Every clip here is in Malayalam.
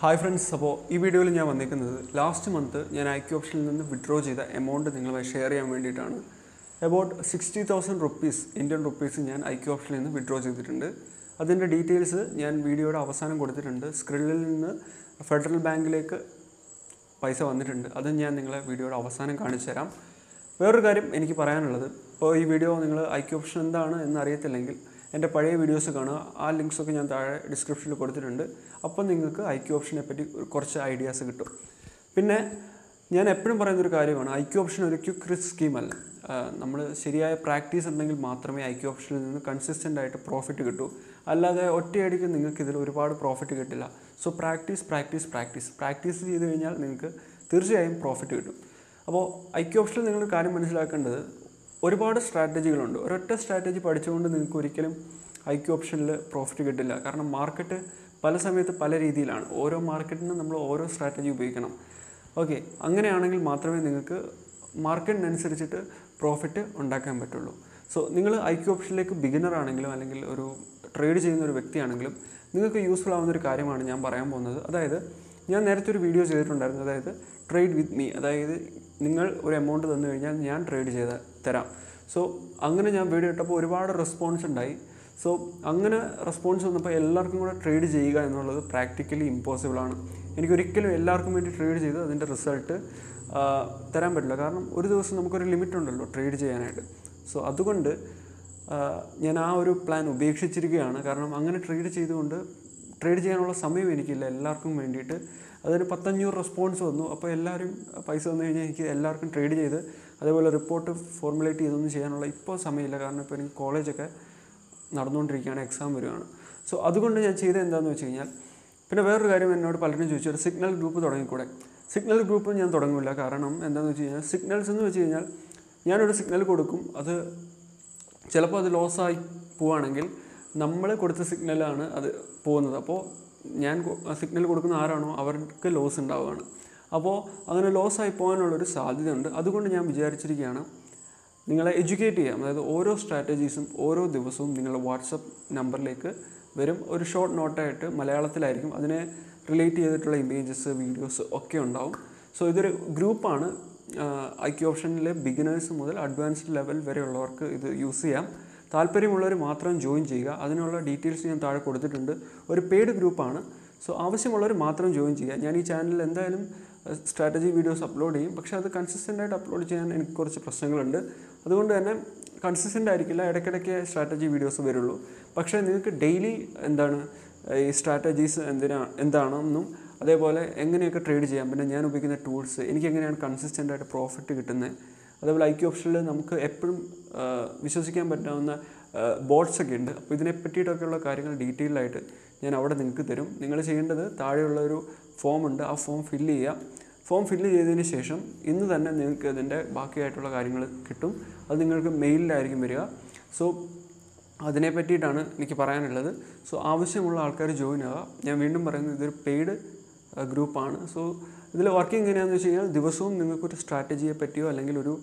ഹായ് ഫ്രണ്ട്സ് അപ്പോൾ ഈ വീഡിയോയിൽ ഞാൻ വന്നിരിക്കുന്നത് ലാസ്റ്റ് മന്ത് ഞാൻ ഐക്യു ഓപ്ഷനിൽ നിന്ന് വിഡ്രോ ചെയ്ത എമൗണ്ട് നിങ്ങളുമായി ഷെയർ ചെയ്യാൻ വേണ്ടിയിട്ടാണ്. About sixty thousand rupees Indian rupees ഞാൻ ഐക്യു ഓപ്ഷനിൽ നിന്ന് വിഡ്രോ ചെയ്തിട്ടുണ്ട്. അതിന്റെ ഡീറ്റെയിൽസ് ഞാൻ വീഡിയോയുടെ അവസാനം കൊടുത്തിട്ടുണ്ട്. സ്ക്രില്ലിൽ നിന്ന് ഫെഡറൽ ബാങ്കിലേക്ക് പൈസ വന്നിട്ടുണ്ട്. അത് ഞാൻ നിങ്ങളെ വീഡിയോയുടെ അവസാനം കാണിച്ചു തരാം. വേറൊരു കാര്യം എനിക്ക് പറയാനുള്ളത്. ഇപ്പോൾ ഈ വീഡിയോ നിങ്ങൾ ഐക്യു ഓപ്ഷൻ എന്താണ് എന്ന് അറിയത്തില്ലെങ്കിൽ എന്റെ പഴയ വീഡിയോസ് കാണുക. ആ ലിങ്ക്സൊക്കെ ഞാൻ താഴെ ഡിസ്ക്രിപ്ഷനിൽ കൊടുത്തിട്ടുണ്ട്. അപ്പം നിങ്ങൾക്ക് ഐ ക്യു ഓപ്ഷനെ പറ്റി കുറച്ച് ഐഡിയാസ് കിട്ടും. പിന്നെ ഞാൻ എപ്പോഴും പറയുന്നൊരു കാര്യമാണ് ഐ ക്യു ഓപ്ഷൻ ഒരു ക്വിക്ക് റിസ്ക് സ്കീമല്ല നമ്മൾ ശരിയായ പ്രാക്ടീസ് ഉണ്ടെങ്കിൽ മാത്രമേ ഐ ക്യു ഓപ്ഷനിൽ നിന്ന് കൺസിസ്റ്റന്റ് ആയിട്ട് പ്രോഫിറ്റ് കിട്ടൂ. അല്ലാതെ ഒറ്റയടിക്ക് നിങ്ങൾക്ക് ഇതിൽ ഒരുപാട് പ്രോഫിറ്റ് കിട്ടില്ല. So practice practice practice practice ചെയ്ത് കഴിഞ്ഞാൽ നിങ്ങൾക്ക് തീർച്ചയായും പ്രോഫിറ്റ് കിട്ടും. അപ്പോൾ ഐ ക്യു ഓപ്ഷനിൽ നിങ്ങൾ കാര്യം മനസ്സിലാക്കേണ്ടത് ഒരുപാട് സ്ട്രാറ്റജികളുണ്ട്. ഒരൊറ്റ സ്ട്രാറ്റജി പഠിച്ചുകൊണ്ട് നിങ്ങൾക്ക് ഒരിക്കലും ഐക്യു ഓപ്ഷനിൽ പ്രോഫിറ്റ് കിട്ടില്ല. കാരണം മാർക്കറ്റ് പല സമയത്ത് പല രീതിയിലാണ്. ഓരോ മാർക്കറ്റിനും നമ്മൾ ഓരോ സ്ട്രാറ്റജി ഉപയോഗിക്കണം. ഓക്കെ അങ്ങനെയാണെങ്കിൽ മാത്രമേ നിങ്ങൾക്ക് മാർക്കറ്റിനനുസരിച്ചിട്ട് പ്രോഫിറ്റ് ഉണ്ടാക്കാൻ പറ്റുള്ളൂ. സോ നിങ്ങൾ ഐക്യു ഓപ്ഷനിലേക്ക് ബിഗിനർ ആണെങ്കിലും അല്ലെങ്കിൽ ഒരു ട്രേഡ് ചെയ്യുന്ന ഒരു വ്യക്തിയാണെങ്കിലും നിങ്ങൾക്ക് യൂസ്ഫുൾ ആവുന്ന ഒരു കാര്യമാണ് ഞാൻ പറയാൻ പോകുന്നത്. അതായത് ഞാൻ നേരത്തെ ഒരു വീഡിയോ ചെയ്തിട്ടുണ്ടായിരുന്നു. അതായത് ട്രേഡ് വിത്ത് മീ അതായത് നിങ്ങൾ ഒരു എമൗണ്ട് തന്നു കഴിഞ്ഞാൽ ഞാൻ ട്രേഡ് ചെയ്ത് തരാം. സോ അങ്ങനെ ഞാൻ വീഡിയോ ഇട്ടപ്പോൾ ഒരുപാട് റെസ്പോൺസ് ഉണ്ടായി. സോ അങ്ങനെ റെസ്പോൺസ് വന്നപ്പോൾ എല്ലാവർക്കും കൂടെ ട്രേഡ് ചെയ്യുക എന്നുള്ളത് പ്രാക്ടിക്കലി ഇമ്പോസിബിൾ ആണ്. എനിക്കൊരിക്കലും എല്ലാവർക്കും വേണ്ടി ട്രേഡ് ചെയ്ത് അതിന്റെ റിസൾട്ട് തരാൻ പറ്റില്ല. കാരണം ഒരു ദിവസം നമുക്കൊരു ലിമിറ്റ് ഉണ്ടല്ലോ ട്രേഡ് ചെയ്യാനായിട്ട്. സോ അതുകൊണ്ട് ഞാൻ ആ ഒരു പ്ലാൻ ഉപേക്ഷിച്ചിരിക്കുകയാണ്. കാരണം അങ്ങനെ ട്രേഡ് ചെയ്തുകൊണ്ട് ട്രേഡ് ചെയ്യാനുള്ള സമയം എനിക്കില്ല. എല്ലാവർക്കും വേണ്ടിയിട്ട് അതിന് പത്തഞ്ഞൂറ് റെസ്പോൺസ് വന്നു. അപ്പോൾ എല്ലാവരും പൈസ വന്നു കഴിഞ്ഞാൽ എനിക്ക് എല്ലാവർക്കും ട്രേഡ് ചെയ്ത് അതേപോലെ റിപ്പോർട്ട് ഫോർമുലേറ്റ് ചെയ്തൊന്നും ചെയ്യാനുള്ള ഇപ്പോൾ സമയമില്ല. കാരണം ഇപ്പോൾ എനിക്ക് കോളേജൊക്കെ നടന്നുകൊണ്ടിരിക്കുകയാണ്. എക്സാം വരികയാണ് സോ അതുകൊണ്ട് ഞാൻ ചെയ്തത് എന്താണെന്ന് വെച്ച് കഴിഞ്ഞാൽ പിന്നെ വേറൊരു കാര്യം എന്നോട് പലരും ചോദിച്ചു. ഒരു സിഗ്നൽ ഗ്രൂപ്പ് തുടങ്ങിക്കൂടെ? സിഗ്നൽ ഗ്രൂപ്പ് ഞാൻ തുടങ്ങില്ല കാരണം എന്താണെന്ന് വെച്ച് കഴിഞ്ഞാൽ സിഗ്നൽസ് എന്ന് വെച്ച് കഴിഞ്ഞാൽ ഞാനൊരു സിഗ്നൽ കൊടുക്കും. അത് ചിലപ്പോൾ അത് ലോസ് ആയി പോവുകയാണെങ്കിൽ നമ്മൾ കൊടുത്ത സിഗ്നലാണ് അത് പോകുന്നത്. അപ്പോൾ ഞാൻ സിഗ്നൽ കൊടുക്കുന്ന ആരാണോ അവർക്ക് ലോസ് ഉണ്ടാവുകയാണ്. അപ്പോൾ അങ്ങനെ ലോസായി പോകാനുള്ളൊരു സാധ്യതയുണ്ട്. അതുകൊണ്ട് ഞാൻ വിചാരിച്ചിരിക്കുകയാണ് നിങ്ങളെ എഡ്യൂക്കേറ്റ് ചെയ്യാം. അതായത് ഓരോ സ്ട്രാറ്റജീസും ഓരോ ദിവസവും നിങ്ങളുടെ വാട്സപ്പ് നമ്പറിലേക്ക് വരും. ഒരു ഷോർട്ട് നോട്ടായിട്ട് മലയാളത്തിലായിരിക്കും. അതിനെ റിലേറ്റ് ചെയ്തിട്ടുള്ള ഇമേജസ് വീഡിയോസ് ഒക്കെ ഉണ്ടാവും. സോ ഇതൊരു ഗ്രൂപ്പാണ് ഐ ക്യു ഓപ്ഷനിലെ ബിഗിനേഴ്സ് മുതൽ അഡ്വാൻസ്ഡ് ലെവൽ വരെയുള്ളവർക്ക് ഇത് യൂസ് ചെയ്യാം. താല്പര്യമുള്ളവർ മാത്രം ജോയിൻ ചെയ്യുക. അതിനുള്ള ഡീറ്റെയിൽസ് ഞാൻ താഴെ കൊടുത്തിട്ടുണ്ട്. ഒരു പെയ്ഡ് ഗ്രൂപ്പാണ്. സോ ആവശ്യമുള്ളവർ മാത്രം ജോയിൻ ചെയ്യുക. ഞാൻ ഈ ചാനലിൽ എന്തായാലും സ്ട്രാറ്റജി വീഡിയോസ് അപ്ലോഡ് ചെയ്യും. പക്ഷേ അത് കൺസിസ്റ്റന്റ് ആയിട്ട് അപ്ലോഡ് ചെയ്യാൻ എനിക്ക് കുറച്ച് പ്രശ്നങ്ങളുണ്ട്. അതുകൊണ്ട് തന്നെ കൺസിസ്റ്റന്റ് ആയിരിക്കില്ല. ഇടയ്ക്കിടയ്ക്ക് സ്ട്രാറ്റജി വീഡിയോസ് വരുള്ളൂ. പക്ഷേ നിങ്ങൾക്ക് ഡെയിലി എന്താണ് ഈ സ്ട്രാറ്റജീസ് എന്തിനാ എന്താണെന്നും അതേപോലെ എങ്ങനെയൊക്കെ ട്രേഡ് ചെയ്യാം. പിന്നെ ഞാൻ ഉപയോഗിക്കുന്ന ടൂൾസ് എനിക്ക് എങ്ങനെയാണ് കൺസിസ്റ്റന്റ് ആയിട്ട് പ്രോഫിറ്റ് കിട്ടുന്നത് അതേപോലെ ഐ ക്യു ഓപ്ഷനിൽ നമുക്ക് എപ്പോഴും വിശ്വസിക്കാൻ പറ്റാവുന്ന ബോട്ട്സ് ഒക്കെ ഉണ്ട്. അപ്പോൾ ഇതിനെ പറ്റിയിട്ടൊക്കെയുള്ള കാര്യങ്ങൾ ഡീറ്റെയിൽ ആയിട്ട് ഞാൻ അവിടെ നിങ്ങൾക്ക് തരും. നിങ്ങൾ ചെയ്യേണ്ടത് താഴെയുള്ള ഒരു ഫോം ഉണ്ട്. ആ ഫോം ഫില്ല് ചെയ്യുക. ഫോം ഫില്ല് ചെയ്തതിന് ശേഷം ഇന്ന് തന്നെ നിങ്ങൾക്ക് ഇതിന്റെ ബാക്കിയായിട്ടുള്ള കാര്യങ്ങൾ കിട്ടും. അത് നിങ്ങൾക്ക് മെയിലിലായിരിക്കും വരിക. സോ അതിനെ പറ്റിയിട്ടാണ് എനിക്ക് പറയാനുള്ളത്. സോ ആവശ്യമുള്ള ആൾക്കാർ ജോയിൻ ആവുക. ഞാൻ വീണ്ടും പറയുന്നത് ഇതൊരു പെയ്ഡ് ഗ്രൂപ്പാണ്. സോ ഇതിൽ വർക്കിംഗ് എങ്ങനെയാണെന്ന് വെച്ച് കഴിഞ്ഞാൽ ദിവസവും നിങ്ങൾക്കൊരു സ്ട്രാറ്റജിയെ പറ്റിയോ അല്ലെങ്കിൽ ഒരു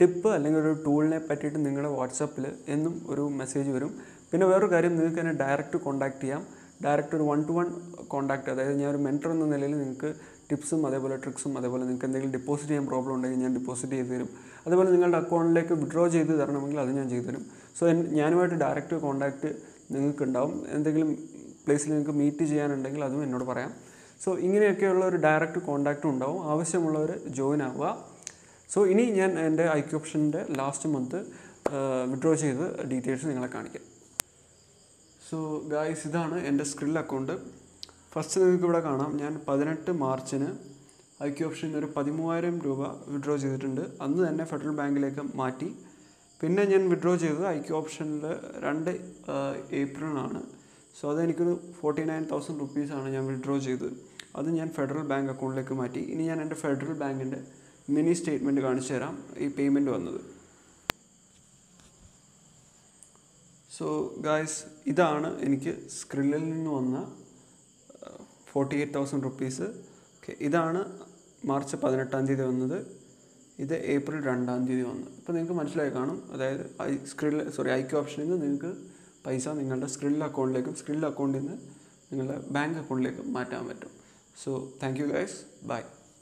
ടിപ്പ് അല്ലെങ്കിൽ ഒരു ടൂളിനെ പറ്റിയിട്ട് നിങ്ങളുടെ വാട്സപ്പിൽ എന്നും ഒരു മെസ്സേജ് വരും. പിന്നെ വേറൊരു കാര്യം നിങ്ങൾക്ക് തന്നെ ഡയറക്റ്റ് കോൺടാക്ട് ചെയ്യാം. ഡയറക്റ്റ് ഒരു വൺ ടു വൺ കോൺടാക്ട് അതായത് ഞാൻ ഒരു മെന്റർ എന്ന നിലയിൽ നിങ്ങൾക്ക് ടിപ്സും അതേപോലെ ട്രിക്സും അതേപോലെ നിങ്ങൾക്ക് എന്തെങ്കിലും ഡെപ്പോസിറ്റ് ചെയ്യാൻ പ്രോബ്ലം ഉണ്ടെങ്കിൽ ഞാൻ ഡെപ്പോസിറ്റ് ചെയ്ത് തരും. അതേപോലെ നിങ്ങളുടെ അക്കൗണ്ടിലേക്ക് വിഡ്രോ ചെയ്ത് തരണമെങ്കിൽ അത് ഞാൻ ചെയ്തു തരും. സോ ഞാനുമായിട്ട് ഡയറക്റ്റ് കോൺടാക്റ്റ് നിങ്ങൾക്ക് ഉണ്ടാവും എന്തെങ്കിലും പ്ലേസിൽ നിങ്ങൾക്ക് മീറ്റ് ചെയ്യാനുണ്ടെങ്കിൽ അതും എന്നോട് പറയാം. സോ ഇങ്ങനെയൊക്കെയുള്ള ഒരു ഡയറക്റ്റ് കോൺടാക്റ്റും ഉണ്ടാവും. ആവശ്യമുള്ളവർ ജോയിൻ ആവുക. സോ ഇനി ഞാൻ എന്റെ ഐക്യു ഓപ്ഷന്റെ ലാസ്റ്റ് മന്ത് വിഡ്രോ ചെയ്ത് ഡീറ്റെയിൽസ് നിങ്ങളെ കാണിക്കാം. സോ ഗായ്സ് ഇതാണ് എന്റെ സ്ക്രിൽ അക്കൗണ്ട് ഫസ്റ്റ് നിങ്ങൾക്ക് ഇവിടെ കാണാം. ഞാൻ പതിനെട്ട് മാർച്ചിന് ഐ ക്യു ഓപ്ഷൻ ഒരു പതിമൂവായിരം രൂപ വിഡ്രോ ചെയ്തിട്ടുണ്ട്. അന്ന് തന്നെ ഫെഡറൽ ബാങ്കിലേക്ക് മാറ്റി. പിന്നെ ഞാൻ വിഡ്രോ ചെയ്തത് ഐ ക്യു ഓപ്ഷനിൽ രണ്ട് ഏപ്രിലാണ് സോ അതെനിക്കൊരു ഫോർട്ടി നയൻ തൗസൻഡ് റുപ്പീസാണ് ഞാൻ വിഡ്രോ ചെയ്തത്. അത് ഞാൻ ഫെഡറൽ ബാങ്ക് അക്കൗണ്ടിലേക്ക് മാറ്റി. ഇനി ഞാൻ എന്റെ ഫെഡറൽ ബാങ്കിന്റെ മിനി സ്റ്റേറ്റ്മെന്റ് കാണിച്ചു തരാം ഈ പേയ്മെന്റ് വന്നത്. സോ ഗായ്സ് ഇതാണ് എനിക്ക് സ്ക്രില്ലിൽ നിന്ന് വന്ന forty eight thousand rupees okay ഇതാണ് മാർച്ച് പതിനെട്ടാം തീയതി വന്നത്. ഇത് ഏപ്രിൽ രണ്ടാം തീയതി വന്നു ഇപ്പോൾ നിങ്ങൾക്ക് മനസ്സിലായി കാണും. അതായത് ഐ സ്ക്രിൽ സോറി ഐക്യു ഓപ്ഷനിൽ നിന്ന് നിങ്ങൾക്ക് പൈസ നിങ്ങളുടെ സ്ക്രിൽ അക്കൗണ്ടിലേക്കും സ്ക്രിൽ അക്കൗണ്ടിൽ നിന്ന് നിങ്ങളുടെ ബാങ്ക് അക്കൗണ്ടിലേക്കും മാറ്റാൻ പറ്റും. So thank you guys. Bye.